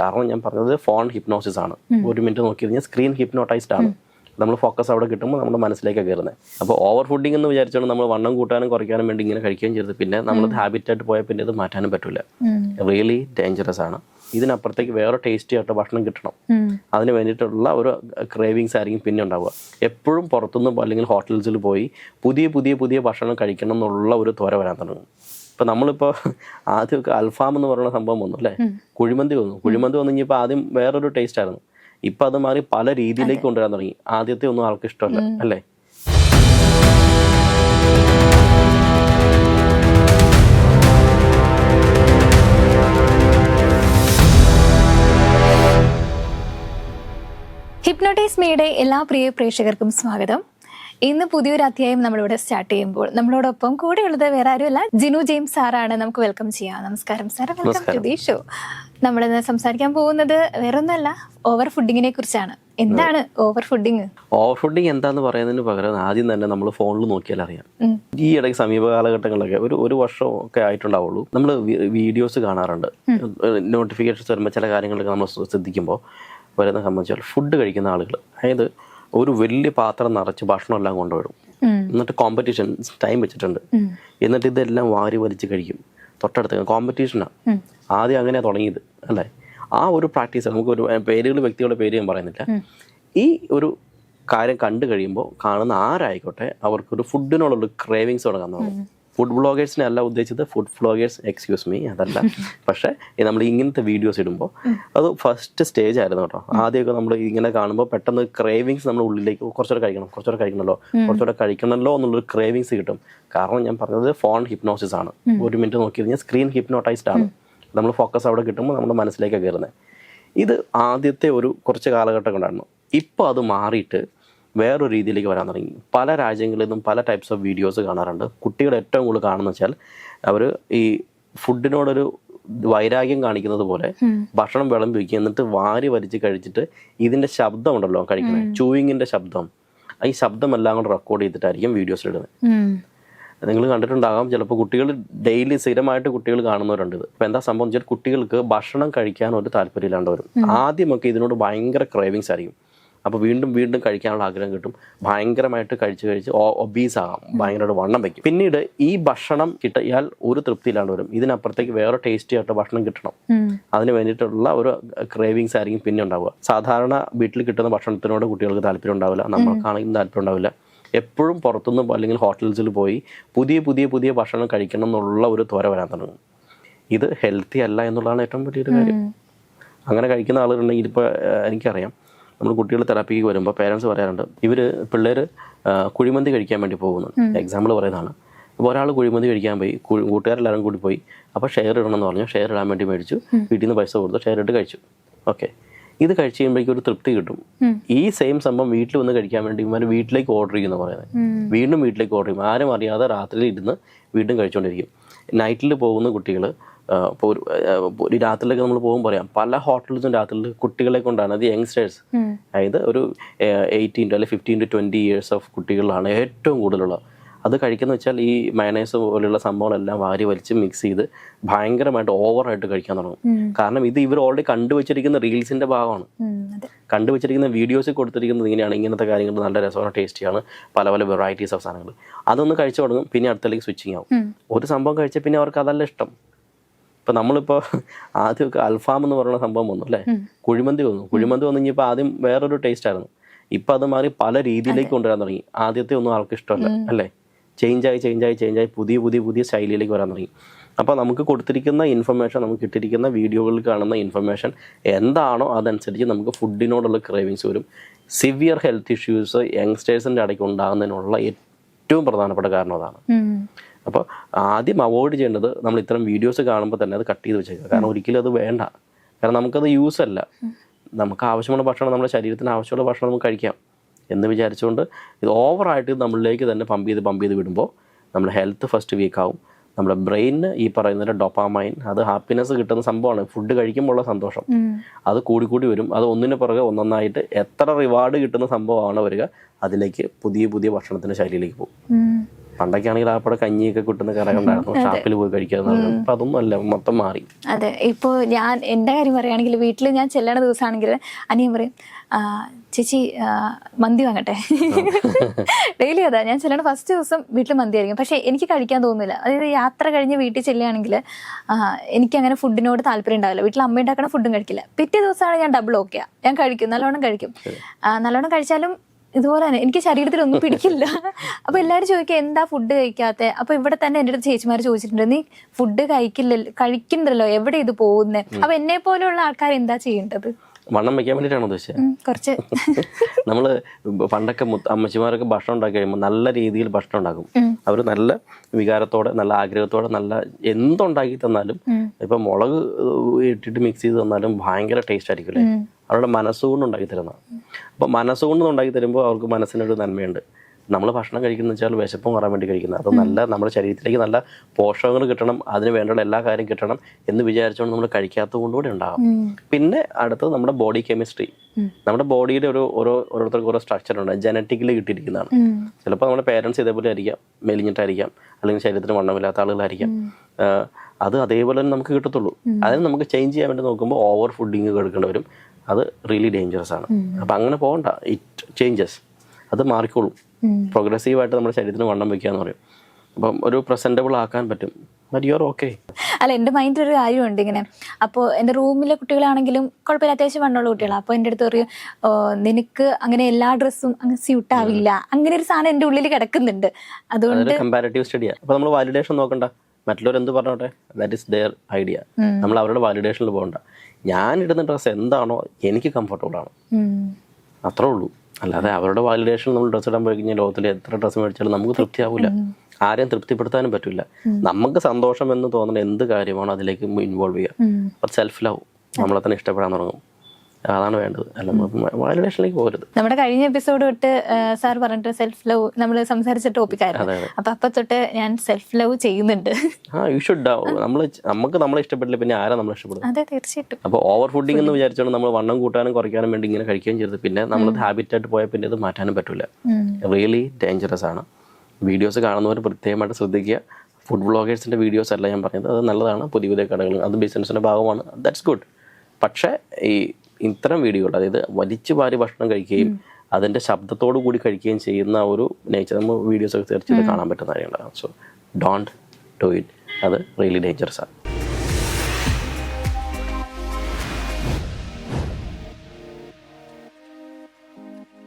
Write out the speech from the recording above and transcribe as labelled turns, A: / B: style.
A: കാരണം ഞാൻ പറഞ്ഞത് ഫോൺ ഹിപ്നോസിസ് ആണ്. ഒരു മിനിറ്റ് നോക്കി കഴിഞ്ഞാൽ സ്ക്രീൻ ഹിപ്നോട്ടൈസ്ഡ് ആണ് നമ്മൾ ഫോക്കസ് അവിടെ കിട്ടുമ്പോൾ നമ്മുടെ മനസ്സിലേക്ക് കയറുന്നത് അപ്പോൾ ഓവർ ഫുഡിംഗ് എന്ന് വിചാരിച്ചാണ് നമ്മൾ വണ്ണം കൂട്ടാനും കുറയ്ക്കാനും വേണ്ടി ഇങ്ങനെ കഴിക്കുകയും ചെയ്തത് പിന്നെ നമ്മളത് ഹാബിറ്റായിട്ട് പോയാൽ പിന്നെ ഇത് മാറ്റാനും പറ്റില്ല റിയലി ഡേഞ്ചറസ് ആണ്. ഇതിനപ്പുറത്തേക്ക് വേറെ ടേസ്റ്റി ആയിട്ട് ഭക്ഷണം കിട്ടണം. അതിന് വേണ്ടിയിട്ടുള്ള ഒരു ക്രേവിങ്സ് ആയിരിക്കും പിന്നെ ഉണ്ടാവുക. എപ്പോഴും പുറത്തുനിന്ന് അല്ലെങ്കിൽ ഹോട്ടൽസിൽ പോയി പുതിയ പുതിയ പുതിയ ഭക്ഷണം കഴിക്കണം എന്നുള്ള ഒരു ത്വര വരാൻ തുടങ്ങും. ഇപ്പം നമ്മളിപ്പോൾ ആദ്യമൊക്കെ അൽഫാം എന്ന് പറയുന്ന സംഭവം വന്നു അല്ലേ? കുഴിമന്തി വന്നു. കുഴിമന്തി വന്നു കഴിഞ്ഞപ്പോൾ ആദ്യം വേറൊരു ടേസ്റ്റ് ആയിരുന്നു. ഇപ്പം അത് മാറി പല രീതിയിലേക്ക് കൊണ്ടുവരാൻ തുടങ്ങി. ആദ്യത്തെ ഒന്നും ആൾക്ക് ഇഷ്ടമല്ല അല്ലേ?
B: ഹിപ്നോട്ടൈസ് മീയുടെ എല്ലാ പ്രിയ പ്രേക്ഷകർക്കും സ്വാഗതം. ഇന്ന് പുതിയൊരു അധ്യായം നമ്മളിവിടെ സ്റ്റാർട്ട് ചെയ്യുമ്പോൾ നമ്മളോടൊപ്പം കൂടെയുള്ളത് വേറെ ആരുമല്ല ജിനു ജെയിംസ് സാറാണ്. നമുക്ക് വെൽക്കം ചെയ്യാം. നമസ്കാരം sir welcome to the show നമ്മളിന്ന് സംസാരിക്കാൻ പോകുന്നത് വേറൊന്നല്ല ഓവർ ഫുഡിങ്ങിനെ കുറിച്ചാണ്. എന്താണ് ഓവർ ഫുഡിങ്
A: ഓവർ ഫുഡിങ് എന്താന്ന് പറയുന്നതിന് പകരം ആദ്യം തന്നെ നമ്മൾ ഫോണിൽ നോക്കിയാൽ അറിയാം. ഈ ഇടയ്ക്ക് സമീപ കാലഘട്ടങ്ങളിലൊക്കെ ഒരു ഒരു വർഷം ഒക്കെ ആയിട്ടുണ്ടാവുള്ളൂ നമ്മൾ വീഡിയോസ് കാണാറുണ്ട്. നോട്ടിഫിക്കേഷൻസ് വരുമ്പോൾ ചില കാര്യങ്ങളൊക്കെ നമ്മൾ ശ്രദ്ധിക്കുമ്പോൾ വരുന്ന സംബന്ധിച്ചാൽ ഫുഡ് കഴിക്കുന്ന ആളുകൾ അതായത് ഒരു വലിയ പാത്രം നിറച്ച് ഭക്ഷണം എല്ലാം കൊണ്ടുവരും എന്നിട്ട് കോമ്പറ്റീഷൻ ടൈം വെച്ചിട്ടുണ്ട്. എന്നിട്ട് ഇതെല്ലാം വാരി വലിച്ച് കഴിക്കും. തൊട്ടടുത്ത് കോമ്പറ്റീഷനാണ് ആദ്യം അങ്ങനെയാണ് തുടങ്ങിയത് അല്ലേ? ആ ഒരു പ്രാക്ടീസ് നമുക്ക് ഒരു പേരുകൾ വ്യക്തികളുടെ പേര് ഞാൻ പറയുന്നില്ല. ഈ ഒരു കാര്യം കണ്ടു കഴിയുമ്പോൾ കാണുന്ന ആരായിക്കോട്ടെ അവർക്കൊരു ഫുഡിനോടുള്ള ക്രേവിങ്സ് തുടങ്ങാൻ തുടങ്ങും. ഫുഡ് ബ്ലോഗേഴ്സിനെ അല്ല ഉദ്ദേശിച്ചത് ഫുഡ് ഫ്ലോഗേഴ്സ് എക്സ്ക്യൂസ് മീ അതല്ല. പക്ഷേ നമ്മൾ ഇങ്ങനത്തെ വീഡിയോസ് ഇടുമ്പോൾ അത് ഫസ്റ്റ് സ്റ്റേജ് ആയിരുന്നു കേട്ടോ. ആദ്യമൊക്കെ നമ്മൾ ഇങ്ങനെ കാണുമ്പോൾ പെട്ടെന്ന് ക്രേവിങ്സ് നമ്മുടെ ഉള്ളിലേക്ക് കുറച്ചുകൂടെ കഴിക്കണം കുറച്ചുകൂടെ കഴിക്കണമല്ലോ കുറച്ചുകൂടെ കഴിക്കണമല്ലോ എന്നുള്ളൊരു ക്രേവിങ്സ് കിട്ടും. കാരണം ഞാൻ പറഞ്ഞത് ഫോൺ ഹിപ്നോസിസ് ആണ്. ഒരു മിനിറ്റ് നോക്കി കഴിഞ്ഞാൽ സ്ക്രീൻ ഹിപ്നോട്ടൈസ്ഡ് ആണ്. നമ്മൾ ഫോക്കസ് അവിടെ കിട്ടുമ്പോൾ നമ്മുടെ മനസ്സിലേക്ക് കയറുന്നത് ഇത് ആദ്യത്തെ ഒരു കുറച്ച് കാലഘട്ടം കൊണ്ടായിരുന്നു. ഇപ്പോൾ അത് മാറിയിട്ട് വേറൊരു രീതിയിലേക്ക് വരാൻ തുടങ്ങി. പല രാജ്യങ്ങളിൽ നിന്നും പല ടൈപ്സ് ഓഫ് വീഡിയോസ് കാണാറുണ്ട്. കുട്ടികൾ ഏറ്റവും കൂടുതൽ കാണുന്ന വെച്ചാൽ അവർ ഈ ഫുഡിനോടൊരു വൈരാഗ്യം കാണിക്കുന്നത് പോലെ ഭക്ഷണം വിളമ്പി വയ്ക്കുക എന്നിട്ട് വാരി വലിച്ച് കഴിച്ചിട്ട് ഇതിന്റെ ശബ്ദം ഉണ്ടല്ലോ കഴിക്കുന്നത് ചൂയിങ്ങിന്റെ ശബ്ദം. ഈ ശബ്ദമെല്ലാം കൂടെ റെക്കോർഡ് ചെയ്തിട്ടായിരിക്കും വീഡിയോസ് ഇടുന്നത്. നിങ്ങൾ കണ്ടിട്ടുണ്ടാകാം ചിലപ്പോൾ കുട്ടികൾ ഡെയിലി സ്ഥിരമായിട്ട് കുട്ടികൾ കാണുന്നവരുണ്ട് ഇത്. അപ്പോൾ എന്താ സംഭവം വെച്ചാൽ കുട്ടികൾക്ക് ഭക്ഷണം കഴിക്കാൻ ഒരു താല്പര്യമില്ലാണ്ട് വരും ആദ്യമൊക്കെ ഇതിനോട് ഭയങ്കര ക്രേവിങ്സ് ആയിരിക്കും. അപ്പോൾ വീണ്ടും വീണ്ടും കഴിക്കാനുള്ള ആഗ്രഹം കിട്ടും. ഭയങ്കരമായിട്ട് കഴിച്ച് കഴിച്ച് ഒബീസ് ആകാം. ഭയങ്കരമായിട്ട് വണ്ണം വയ്ക്കും പിന്നീട് ഈ ഭക്ഷണം കിട്ടിയാൽ ഒരു തൃപ്തിയിലാണ് വരും. ഇതിനപ്പുറത്തേക്ക് വേറെ ടേസ്റ്റി ആയിട്ട് ഭക്ഷണം കിട്ടണം. അതിന് വേണ്ടിയിട്ടുള്ള ഒരു ക്രേവിങ്സ് ആയിരിക്കും പിന്നെ ഉണ്ടാവുക. സാധാരണ വീട്ടിൽ കിട്ടുന്ന ഭക്ഷണത്തിനോട് കുട്ടികൾക്ക് താല്പര്യം ഉണ്ടാവില്ല. നമ്മൾക്കാണെങ്കിലും താല്പര്യം ഉണ്ടാവില്ല. എപ്പോഴും പുറത്തുനിന്ന് അല്ലെങ്കിൽ ഹോട്ടൽസിൽ പോയി പുതിയ പുതിയ പുതിയ ഭക്ഷണം കഴിക്കണം എന്നുള്ള ഒരു ത്വര വരാൻ തുടങ്ങും. ഇത് ഹെൽത്തി അല്ല എന്നുള്ളതാണ് ഏറ്റവും വലിയൊരു കാര്യം. അങ്ങനെ കഴിക്കുന്ന ആളുകളുണ്ടെങ്കിൽ ഇപ്പോൾ എനിക്കറിയാം. നമ്മൾ കുട്ടികൾ തെറാപ്പിക്ക് വരുമ്പോൾ പേരൻസ് പറയാറുണ്ട് ഇവർ പിള്ളേർ കുഴിമന്തി കഴിക്കാൻ വേണ്ടി പോകുന്നു. എക്സാമ്പിൾ പറയുന്നതാണ്. അപ്പോൾ ഒരാൾ കുഴിമന്തി കഴിക്കാൻ പോയി കൂട്ടുകാരെല്ലാവരും കൂടി പോയി അപ്പോൾ ഷെയർ ഇടണം എന്ന് പറഞ്ഞു. ഷെയർ ഇടാൻ വേണ്ടി മേടിച്ചു. വീട്ടിൽ നിന്ന് പൈസ കൊടുത്തു ഷെയർ ഇട്ട് കഴിച്ചു. ഓക്കെ ഇത് കഴിച്ച് കഴിയുമ്പോഴേക്കും ഒരു തൃപ്തി കിട്ടും. ഈ സെയിം സംഭവം വീട്ടിൽ വന്ന് കഴിക്കാൻ വേണ്ടി ഇവന്മാർ വീട്ടിലേക്ക് ഓർഡർ ചെയ്യുന്ന പറയുന്നത് വീണ്ടും വീട്ടിലേക്ക് ഓർഡർ ചെയ്യും. ആരും അറിയാതെ രാത്രിയിൽ ഇരുന്ന് വീണ്ടും കഴിച്ചുകൊണ്ടിരിക്കും നൈറ്റിൽ പോകുന്ന കുട്ടികൾ ഇപ്പോൾ ഒരു രാത്രിയിലൊക്കെ നമ്മൾ പോകുമ്പോൾ പറയാം പല ഹോട്ടൽസും രാത്രിയിൽ കുട്ടികളെ കൊണ്ടാണ്. അത് യങ്സ്റ്റേഴ്സ് അതായത് ഒരു എയ്റ്റീൻ ടു അല്ലെങ്കിൽ fifteen to twenty years of കുട്ടികളാണ് ഏറ്റവും കൂടുതലുള്ളത് അത് കഴിക്കുന്ന വെച്ചാൽ ഈ മയണൈസ് പോലുള്ള സംഭവങ്ങളെല്ലാം വാരി വലിച്ച് മിക്സ് ചെയ്ത് ഭയങ്കരമായിട്ട് ഓവറായിട്ട് കഴിക്കാൻ തുടങ്ങും. കാരണം ഇത് ഇവർ ഓൾറെഡി കണ്ടുവച്ചിരിക്കുന്ന റീൽസിന്റെ ഭാഗമാണ്. കണ്ടുവച്ചിരിക്കുന്ന വീഡിയോസിൽ കൊടുത്തിരിക്കുന്നത് ഇങ്ങനെയാണ്. ഇങ്ങനത്തെ കാര്യങ്ങൾ നല്ല രസമാണ് ടേസ്റ്റിയാണ് പല പല വെറൈറ്റീസ് ഓഫ് സാധനങ്ങൾ. അതൊന്ന് കഴിച്ചു തുടങ്ങും പിന്നെ അടുത്തേക്ക് സ്വിച്ചിങ് ആവും. ഒരു സംഭവം കഴിച്ചാൽ പിന്നെ അവർക്ക് അതല്ല ഇഷ്ടം. ഇപ്പൊ നമ്മളിപ്പോ ആദ്യമൊക്കെ അൽഫാം എന്ന് പറയുന്ന സംഭവം വന്നു അല്ലേ? കുഴിമന്തി വന്നു. കുഴിമന്തി വന്നു കഴിഞ്ഞപ്പോൾ ആദ്യം വേറൊരു ടേസ്റ്റ് ആയിരുന്നു. ഇപ്പൊ അത് മാറി പല രീതിയിലേക്ക് കൊണ്ടുവരാൻ തുടങ്ങി. ആദ്യത്തെ ഒന്നും ആൾക്ക് ഇഷ്ടമല്ല അല്ലേ? ചേഞ്ചായി ചേഞ്ചായി ചേഞ്ചായി പുതിയ പുതിയ പുതിയ ശൈലിയിലേക്ക് വരാൻ തുടങ്ങി. അപ്പോൾ നമുക്ക് കൊടുത്തിരിക്കുന്ന ഇൻഫർമേഷൻ നമുക്ക് കിട്ടിയിരിക്കുന്ന വീഡിയോകളിൽ കാണുന്ന ഇൻഫർമേഷൻ എന്താണോ അതനുസരിച്ച് നമുക്ക് ഫുഡിനോടുള്ള ക്രേവിങ്സ് വരും. സിവിയർ ഹെൽത്ത് ഇഷ്യൂസ് യങ്സ്റ്റേഴ്സിന്റെ ഇടയ്ക്ക് ഉണ്ടാകുന്നതിനുള്ള ഏറ്റവും പ്രധാനപ്പെട്ട കാരണം അതാണ്. അപ്പോൾ ആദ്യം അവോയ്ഡ് ചെയ്യേണ്ടത് നമ്മൾ ഇത്തരം വീഡിയോസ് കാണുമ്പോൾ തന്നെ അത് കട്ട് ചെയ്ത് വെച്ചേക്കുക. കാരണം ഒരിക്കലും അത് വേണ്ട. കാരണം നമുക്കത് യൂസ് അല്ല. നമുക്ക് ആവശ്യമുള്ള ഭക്ഷണം നമ്മുടെ ശരീരത്തിന് ആവശ്യമുള്ള ഭക്ഷണം നമുക്ക് കഴിക്കാം. എന്ന് വിചാരിച്ചുകൊണ്ട് ഇത് ഓവറായിട്ട് നമ്മളിലേക്ക് തന്നെ പമ്പ് ചെയ്ത് പമ്പ് ചെയ്ത് വിടുമ്പോൾ നമ്മുടെ ഹെൽത്ത് ഫസ്റ്റ് വീക്കാവും നമ്മുടെ ബ്രെയിനിന് ഈ പറയുന്ന ഡൊപ്പാമൈൻ അത് ഹാപ്പിനെസ് കിട്ടുന്ന സംഭവമാണ്. ഫുഡ് കഴിക്കുമ്പോൾ ഉള്ള സന്തോഷം. അത് കൂടി കൂടി വരും. അത് ഒന്നിന് പുറകെ ഒന്നൊന്നായിട്ട് എത്ര റിവാർഡ് കിട്ടുന്ന സംഭവമാണ് വരിക അതിലേക്ക് പുതിയ പുതിയ ഭക്ഷണത്തിന്റെ ശൈലിയിലേക്ക് പോകും. പണ്ടൊക്കെ ആണെങ്കിൽ ആപ്പടെ കഞ്ഞിയൊക്കെ കിട്ടുന്ന കറകളുണ്ടായിരുന്നു ഷാപ്പിൽ പോയി കഴിക്കാന്ന് പറഞ്ഞു അപ്പൊ അതൊന്നും അല്ല മൊത്തം മാറി.
B: അതെ. ഇപ്പോൾ ഞാൻ എന്റെ കാര്യം പറയുകയാണെങ്കിൽ വീട്ടിൽ ഞാൻ ചെല്ലണ ദിവസമാണെങ്കിൽ അനിയൻ പറയും "ആ, ചേച്ചി മന്തി വാങ്ങട്ടെ? ഡെയിലി അതാ. ഞാൻ ചെല്ലണ ഫസ്റ്റ് ദിവസം വീട്ടിൽ മന്തി ആയിരിക്കും. പക്ഷേ എനിക്ക് കഴിക്കാൻ തോന്നുന്നില്ല. അതായത് യാത്ര കഴിഞ്ഞ് വീട്ടിൽ ചെല്ലുകയാണെങ്കിൽ എനിക്ക് അങ്ങനെ ഫുഡിനോട് താല്പര്യം ഉണ്ടാവില്ല. വീട്ടിൽ അമ്മ ഉണ്ടാക്കണ ഫുഡും കഴിക്കില്ല. പിറ്റേ ദിവസമാണ് ഞാൻ ഡബിൾ ഓക്കെയാ ഞാൻ കഴിക്കും. നല്ലോണം കഴിക്കും. നല്ലോണം കഴിച്ചാലും ഇതുപോലെ തന്നെ. എനിക്ക് ശരീരത്തിൽ ഒന്നും പിടിക്കില്ല. അപ്പൊ എല്ലാവരും ചോദിക്കുക എന്താ ഫുഡ് കഴിക്കാത്ത? അപ്പൊ ഇവിടെ തന്നെ എന്റെ അടുത്ത് ചേച്ചിമാർ ചോദിച്ചിട്ടുണ്ട് നീ ഫുഡ് കഴിക്കില്ല കഴിക്കണ്ടല്ലോ എവിടെ ഇത് പോകുന്നേ? അപ്പൊ എന്നെ പോലെയുള്ള ആൾക്കാർ എന്താ ചെയ്യേണ്ടത്?
A: വണ്ണം വെക്കാൻ വേണ്ടിയിട്ടാണ് ഉദ്ദേശിച്ചത്
B: നമ്മൾ കുറച്ച്
A: നമ്മൾ പണ്ടൊക്കെ അമ്മച്ചിമാരൊക്കെ ഭക്ഷണം ഉണ്ടാക്കി കഴിയുമ്പോൾ നല്ല രീതിയിൽ ഭക്ഷണം ഉണ്ടാക്കും. അവർ നല്ല വികാരത്തോടെ നല്ല ആഗ്രഹത്തോടെ നല്ല എന്തുണ്ടാക്കി തന്നാലും. ഇപ്പൊ മുളക് ഇട്ടിട്ട് മിക്സ് ചെയ്ത് തന്നാലും ഭയങ്കര ടേസ്റ്റ് ആയിരിക്കും അല്ലേ. അവരുടെ മനസ്സുകൊണ്ട് ഉണ്ടാക്കി തരുന്ന അപ്പൊ മനസ്സുകൊണ്ട് ഉണ്ടാക്കി തരുമ്പോൾ അവർക്ക് മനസ്സിനൊരു നന്മയുണ്ട് നമ്മൾ ഭക്ഷണം കഴിക്കുന്ന വെച്ചാൽ വിശപ്പ് മാറാൻ വേണ്ടി കഴിക്കുന്നത് അത് നല്ല നമ്മുടെ ശരീരത്തിലേക്ക് നല്ല പോഷകങ്ങൾ കിട്ടണം അതിന് വേണ്ടുള്ള എല്ലാ കാര്യം കിട്ടണം എന്ന് വിചാരിച്ചുകൊണ്ട് നമ്മൾ കഴിക്കാത്തത് കൊണ്ടുകൂടെ ഉണ്ടാകും പിന്നെ അടുത്തത് നമ്മുടെ ബോഡി കെമിസ്ട്രി നമ്മുടെ ബോഡിയുടെ ഒരു ഓരോ ഓരോരുത്തർക്ക് ഓരോ സ്ട്രക്ചർ ഉണ്ട്. ജനറ്റിക്കലി കിട്ടിയിരിക്കുന്നതാണ്. ചിലപ്പോൾ നമ്മുടെ പേരൻസ് ഇതേപോലെ ആയിരിക്കാം മെലിഞ്ഞിട്ടായിരിക്കാം അല്ലെങ്കിൽ ശരീരത്തിന് വണ്ണമില്ലാത്ത ആളുകളായിരിക്കാം. അത് അതേപോലെ തന്നെ നമുക്ക് കിട്ടത്തുള്ളൂ. അതിന് നമുക്ക് ചേഞ്ച് ചെയ്യാൻ വേണ്ടി നോക്കുമ്പോൾ ഓവർ ഫുഡിങ് എടുക്കേണ്ടി വരും. അത് റിയലി ഡേഞ്ചറസ് ആണ്. അപ്പം അങ്ങനെ പോകണ്ട. ഇറ്റ് ചേഞ്ചസ് അത് മാറിക്കോളും. പ്രോഗ്രസീവായിട്ട് നമ്മുടെ ശരീരത്തിന് വണ്ണം വെക്കുക എന്ന് പറയും. അപ്പം ഒരു പ്രസന്റബിൾ ആക്കാൻ പറ്റും. ഓക്കെ
B: അല്ല എന്റെ മൈൻഡിൽ ഒരു കാര്യമുണ്ട് ഇങ്ങനെ. അപ്പോൾ എന്റെ റൂമിലെ കുട്ടികളാണെങ്കിലും കുഴപ്പമില്ല അത്യാവശ്യം വണ്ണമുള്ള കുട്ടികളാ. അപ്പോൾ എന്റെ അടുത്ത് പറയും നിനക്ക് അങ്ങനെ എല്ലാ ഡ്രസ്സും അങ്ങനെ സ്യൂട്ട് ആവില്ല. അങ്ങനെ ഒരു സാധനം എന്റെ ഉള്ളിൽ കിടക്കുന്നുണ്ട്. അതുകൊണ്ട്
A: കമ്പാരിറ്റീവ് സ്റ്റഡിയാ സ്റ്റഡിയാണ് അപ്പോൾ നമ്മൾ വാലിഡേഷൻ നോക്കണ്ട. മറ്റുള്ളവർ എന്ത് പറഞ്ഞോട്ടെ? ദാറ്റ് ഇസ് ദെയർ ഐഡിയ നമ്മൾ അവരുടെ വാലിഡേഷനിൽ പോകണ്ട. ഞാൻ ഇടുന്ന ഡ്രസ്സ് എന്താണോ എനിക്ക് കംഫർട്ടബിൾ ആണ്. അത്രേ ഉള്ളൂ. അല്ലാതെ അവരുടെ വാലിഡേഷൻ നമ്മൾ ഡ്രസ്സ് ഇടാൻ പോയി കഴിഞ്ഞാൽ ലോകത്തിൽ എത്ര ഡ്രസ്സ് മേടിച്ചാലും നമുക്ക് തൃപ്തിയാവില്ല ആരെയും തൃപ്തിപ്പെടുത്താനും പറ്റില്ല നമുക്ക് സന്തോഷം എന്ന് തോന്നുന്ന എന്ത് കാര്യമാണോ അതിലേക്ക് ഇൻവോൾവ് ചെയ്യുക. അപ്പോൾ സെൽഫ് ലവ് നമ്മളെ തന്നെ ഇഷ്ടപ്പെടാൻ തുടങ്ങും. അതാണ് വേണ്ടത്. അല്ല വാലിഡേഷനിലേക്ക് പോകരുത്.
B: നമ്മുടെ കഴിഞ്ഞ എപ്പിസോഡ് തൊട്ട് സാർ പറഞ്ഞിട്ട് സെൽഫ് ലവ് നമ്മൾ സംസാരിച്ച ടോപ്പിക്
A: ആയിരുന്നു. അതെ.
B: അപ്പൊ അപ്പൊ തൊട്ട് ഞാൻ സെൽഫ് ലവ് ചെയ്യുന്നുണ്ട്.
A: ആ യു ഷുഡ് നമ്മൾ നമുക്ക് നമ്മളെ ഇഷ്ടപ്പെട്ടില്ല പിന്നെ ആരാ നമ്മളെ ഇഷ്ടപ്പെടുന്നത്
B: അതെ തീർച്ചയായിട്ടും.
A: അപ്പൊ ഓവർ ഫുഡിംഗ് എന്ന് വിചാരിച്ചോണ്ട് നമ്മൾ വണ്ണം കൂട്ടാനും കുറയ്ക്കാനും വേണ്ടി ഇങ്ങനെ കഴിക്കുകയും ചെയ്തത് പിന്നെ നമ്മൾ ഹാബിറ്റ് ആയിട്ട് പോയാൽ പിന്നെ ഇത് മാറ്റാനും പറ്റില്ല റിയലി ഡേഞ്ചറസ് ആണ്. വീഡിയോസ് കാണുന്നവർ പ്രത്യേകമായിട്ട് ശ്രദ്ധിക്കുക. ഫുഡ് ബ്ലോഗേഴ്സിന്റെ വീഡിയോസ് അല്ല ഞാൻ പറഞ്ഞത്. അത് നല്ലതാണ്. പുതിയ പുതിയ കടകൾ അത് ബിസിനസ്സിന്റെ ഭാഗമാണ്. ദാറ്റ്സ് ഗുഡ് പക്ഷേ ഈ ഇത്തരം വീഡിയോകൾ അതായത് വലിച്ചു വാരി ഭക്ഷണം കഴിക്കുകയും അതിന്റെ ശബ്ദത്തോടു കൂടി കഴിക്കുകയും ചെയ്യുന്ന ഒരു നേച്ചർ നമ്മൾ വീഡിയോസൊക്കെ തീർച്ചയായിട്ടും കാണാൻ പറ്റുന്ന കാര്യങ്ങളാണ്. സോ ഡോണ്ട് ഡു ഇറ്റ് അത് റിയലി ഡേഞ്ചറസ് ആണ്.